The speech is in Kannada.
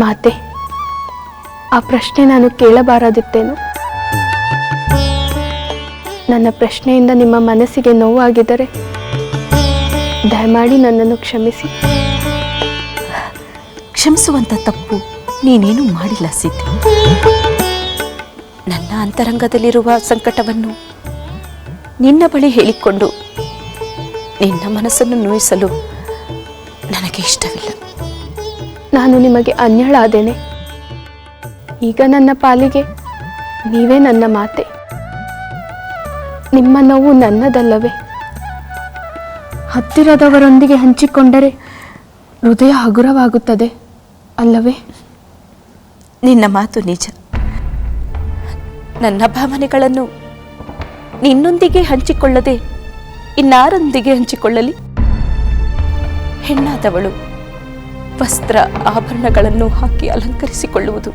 ಮಾತೆ, ಆ ಪ್ರಶ್ನೆ ನಾನು ಕೇಳಬಾರದಿತ್ತೇನು? ನನ್ನ ಪ್ರಶ್ನೆಯಿಂದ ನಿಮ್ಮ ಮನಸ್ಸಿಗೆ ನೋವಾಗಿದ್ದರೆ ದಯಮಾಡಿ ನನ್ನನ್ನು ಕ್ಷಮಿಸಿ. ಕ್ಷಮಿಸುವಂತ ತಪ್ಪು ನೀನೇನು ಮಾಡಿಲ್ಲ ಸಿದ್ಧ. ನನ್ನ ಅಂತರಂಗದಲ್ಲಿರುವ ಸಂಕಟವನ್ನು ನಿನ್ನ ಬಳಿ ಹೇಳಿಕೊಂಡು ನಿನ್ನ ಮನಸ್ಸನ್ನು ನೋಯಿಸಲು ನನಗೆ ಇಷ್ಟವಿಲ್ಲ. ನಾನು ನಿಮಗೆ ಅನ್ಯಳಾದೇನೆ ಈಗ ನನ್ನ ಪಾಲಿಗೆ ನೀವೇ ನನ್ನ ಮಾತೆ. ನಿಮ್ಮ ನೋವು ನನ್ನದಲ್ಲವೇ. ಹತ್ತಿರದವರೊಂದಿಗೆ ಹಂಚಿಕೊಂಡರೆ ಹೃದಯ ಹಗುರವಾಗುತ್ತದೆ ಅಲ್ಲವೇ? ನಿನ್ನ ಮಾತು ನಿಜ. ನನ್ನ ಭಾವನೆಗಳನ್ನು ನಿನ್ನೊಂದಿಗೆ ಹಂಚಿಕೊಳ್ಳದೆ ಇನ್ನಾರೊಂದಿಗೆ ಹಂಚಿಕೊಳ್ಳಲಿ? ಹೆಣ್ಣಾದವಳು ವಸ್ತ್ರ ಆಭರಣಗಳನ್ನು ಹಾಕಿ ಅಲಂಕರಿಸಿಕೊಳ್ಳುವುದು.